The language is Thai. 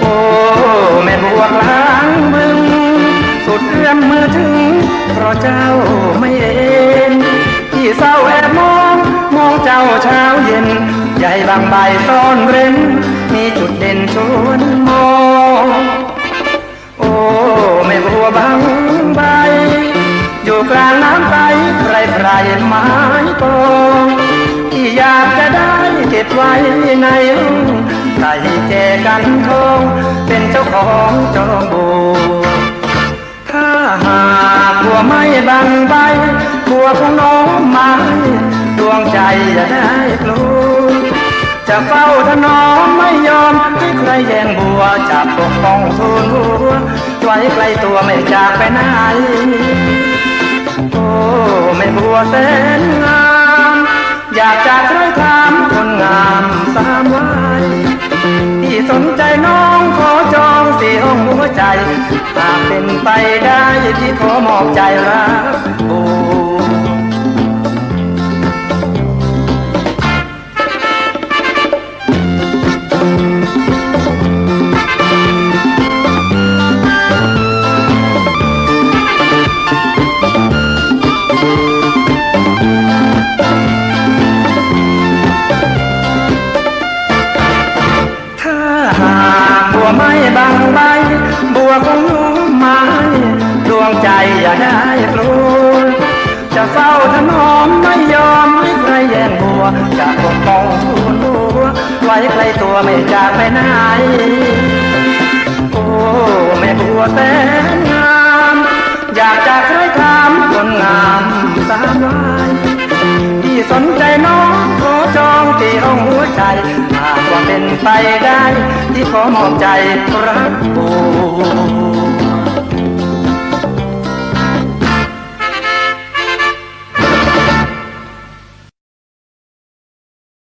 โอ้แม่บวกล้างมึง สุดเอื้อมมือถึง เพราะเจ้าไม่เอ็นที่เศร้าแอบมอง มองเจ้าเช้าเย็น ใหญ่บางใบซ่อนร้น มีจุดเด่นชวนมอง โอ้แม่บัวบาง อยู่กลางน้ำใสไพรไพรไม้ปองที่อยากจะได้เก็บไว้ในห้องใส่แจกันทองเป็นเจ้าของจอมบัวถ้าหากบัวไม่บางใบบัวของน้องไม้ดวงใจจะได้ปลูกจะเฝ้าถนอมไม่ยอมให้ใครแย่งบัวจะปกป้องทูลหัวไว้ใกล้ตัวไม่จากไปไหน โอ้ไม่บัวแสนงาม อยากจะช่วยถามคนงามสามวันที่สนใจน้องขอจองสี่ห้องหัวใจหากเป็นไปได้ที่ขอมอบใจรักโอ้ อย่าได้กลัวจะเฝ้าถนอมไม่ยอมให้ใครแย่งบัวจะปกป้องทูลหัวไว้ใกล้ตัวไม่จากไปไหนโอ้แม่บัวแสนงามอยากจะช่วยถามคนงามสามวายที่สนใจน้องขอจองที่ห้องหัวใจหากว่าเป็นไปได้ ที่ขอมอบใจรักบัว